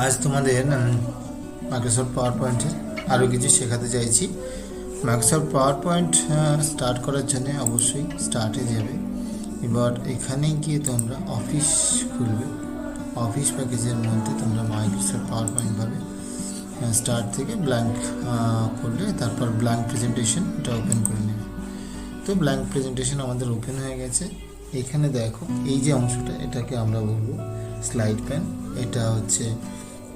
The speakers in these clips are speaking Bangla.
আজ তোমাদের মাইক্রোসফট পাওয়ার পয়েন্টের আরও কিছু শেখাতে চাইছি। মাইক্রোসফট পাওয়ার পয়েন্ট স্টার্ট করার জন্য অবশ্যই স্টার্টে যাবে। এবার এখানে গিয়ে তোমরা অফিস খুলবে। অফিস প্যাকেজের মধ্যে তোমরা মাইক্রোসফট পাওয়ার পয়েন্ট পাবে স্টার্ট থেকে ব্ল্যাঙ্ক করলে তারপর ব্ল্যাঙ্ক প্রেজেন্টেশন এটা ওপেন করে নেবে। তো ব্ল্যাঙ্ক প্রেজেন্টেশন আমাদের ওপেন হয়ে গেছে। এখানে দেখো, এই যে অংশটা, এটাকে আমরা বলব স্লাইড প্যান এটা হচ্ছে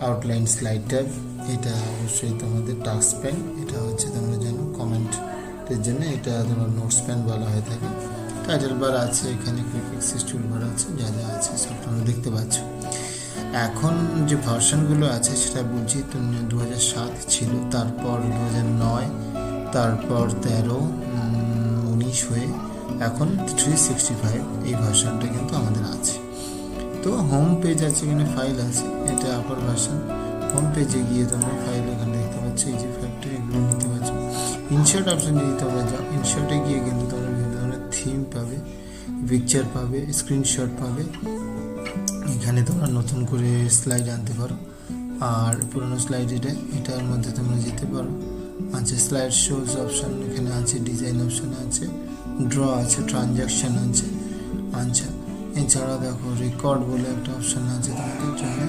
আউটলাইন স্লাইড ট্যাব এটা অবশ্যই তোমাদের টাস্ক প্যান এটা হচ্ছে তোমরা জানো কমেন্টের জন্য, এটা তোমার নোটস প্যান বলা হয়ে থাকে। টাইটেল বার আছে, এখানে কুইক এক্সেস টুল বার আছে, যা যা আছে সব তোমরা দেখতে পাচ্ছ। এখন যে ভার্সনগুলো আছে সেটা বলছি দু হাজার সাত ছিল, তারপর দু হাজার নয়, তারপর তেরো উনিশ হয়ে এখন থ্রি সিক্সটি ফাইভ এই ভার্সনটা কিন্তু আমাদের আছে। তো হোম পেজ আছে এখানে ফাইল আছে। এটা আপার ভার্সন হোম পেজে গিয়ে তোমরা ফাইল এখানে দেখতে পাচ্ছ, এই যে ফ্যাক্টরি এগুলো নিতে পারছ। ইনশার্ট অপশন যদি তোমরা যাও ইনশার্টে গিয়ে কিন্তু তোমরা বিভিন্ন ধরনের থিম পাবে পিকচার পাবে স্ক্রিনশট পাবে, এখানে তোমরা নতুন করে স্লাইড আনতে পারো। আর পুরোনো স্লাইড এটা, এটার মধ্যে তোমরা যেতে পারো। আছে স্লাইড শোজ অপশন এখানে আছে ডিজাইন অপশান আছে ড্র আছে ট্রানজ্যাকশন আছে আচ্ছা এছাড়া দেখো রেকর্ড বলে একটা অপশান আছে তোমাদের জন্য।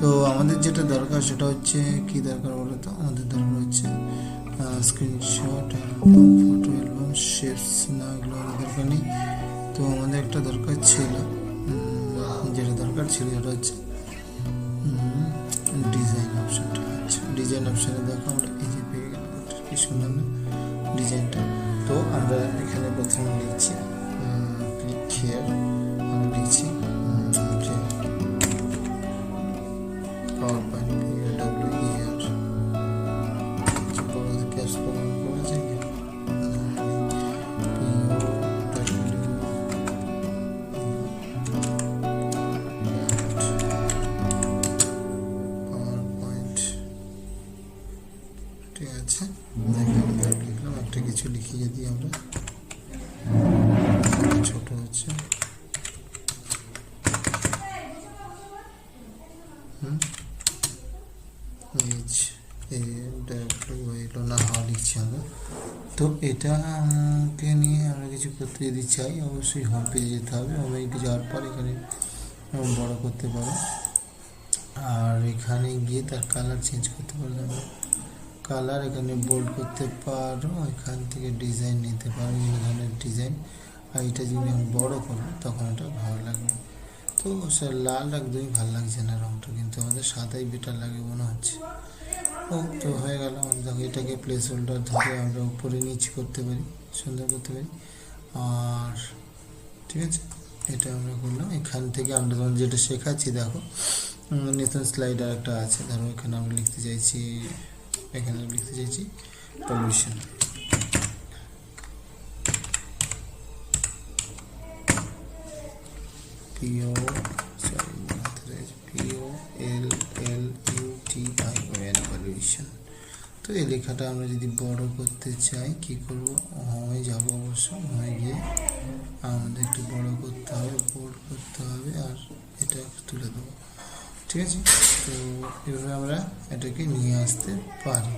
তো আমাদের যেটা দরকার সেটা হচ্ছে, কি দরকার বলো তো? আমাদের দরকার হচ্ছে screenshot album photo album shapes না এগুলো আমাদের দরকার নেই। তো আমাদের একটা দরকার ছিল যেটা দরকার ছিল সেটা হচ্ছে ডিজাইন অপশানটা আচ্ছা ডিজাইন অপশানে দেখো আমরা এই যে পেয়ে গেলাম, কি সুন্দর না? ডিজাইনটা তো আমরা এখানে প্রথমে লিখছি ক্লিক হেয়ার আছে। লিখলাম একটা কিছু লিখি যদি আমরা ছোট হচ্ছে না লিখছি আমরা। তো এটাকে নিয়ে আমরা কিছু করতে যদি চাই, অবশ্যই হোম পেজে যেতে হবে। হোম পেজে যাওয়ার পর এখানে বড় করতে পারো। আর এখানে গিয়ে তার কালার চেঞ্জ করতে পারো। আমরা কালার, এখানে বোল্ড করতে পারো, এখান থেকে ডিজাইন নিতে পারো, বিভিন্ন ধরনের ডিজাইন আর এটা যদি আমি বড় করব, তখন এটা ভালো লাগবে। তো সে লাল একদমই ভালো লাগছে না রঙটা, কিন্তু আমাদের সাদাই বেটার লাগে মনে হচ্ছে। ও, তো হয়ে গেল। আমাদের দেখো, এটাকে প্লেস হোল্ডার ধরে আমরা উপরে নিচ করতে পারি, সুন্দর করতে পারি। আর ঠিক আছে, এটা আমরা করলাম। এখান থেকে আমরা তোমার যেটা শেখাচ্ছি, দেখো নতুন স্লাইডার একটা আছে। ধরো, এখানে আমরা লিখতে চাইছি এখানে লিখতে চাইছি pollution P O sorry P O L L U I O pollution তো এই লেখাটা আমরা যদি বড় করতে চাই, কি করব? হোমে যাব অবশ্য হোমে গিয়ে আমাদের একটু বড় করতে হবে বোল্ড করতে হবে, আর এটা তুলে দেবো। ঠিক আছে? তো এভাবে আমরা এটাকে নিয়ে আসতে পারি।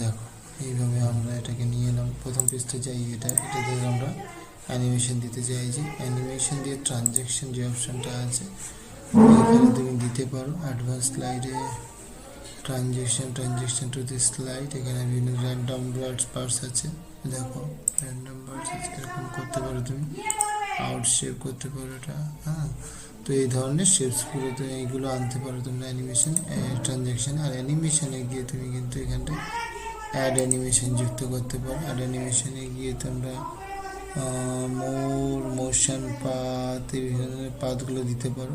দেখো, এইভাবে আমরা এটাকে নিয়ে এলাম। প্রথম পিসটা চাই এটা এটাতে আমরা অ্যানিমেশন দিতে চাইছি অ্যানিমেশন দিয়ে ট্রানজ্যাকশন যে অপশানটা আছে, এখানে তুমি দিতে পারো। অ্যাডভান্স স্লাইডে transaction transaction to the slide এখানে বিভিন্ন র্যান্ডম ওয়ার্ডস পার্টস আছে। দেখো র্যান্ডম ওয়ার্ডস আছে এরকম করতে পারো তুমি। আউট শেপ করতে পারো এটা হ্যাঁ? তো এই ধরনের শেপসগুলো তুমি এইগুলো আনতে পারো তোমরা অ্যানিমেশন ট্রানজ্যাকশন আর অ্যানিমেশনে গিয়ে তুমি কিন্তু এখানটা অ্যাড অ্যানিমেশন যুক্ত করতে পারো। অ্যাড অ্যানিমেশনে গিয়ে তোমরা মোর মোশন পাত এই বিভিন্ন ধরনের পাতগুলো দিতে পারো।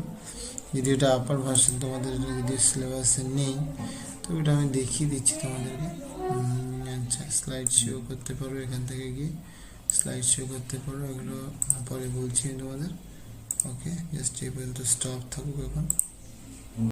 যদি এটা আপার ভার্সন তোমাদের যদি সিলেবাসে নেই, তো এটা আমি দেখিয়ে দিচ্ছি তোমাদেরকে। আচ্ছা স্লাইড শো করতে পারো এখান থেকে গিয়ে। স্লাইড শো করতে পারো, এগুলো পরে বলছি তোমাদের। okay just able to stop the google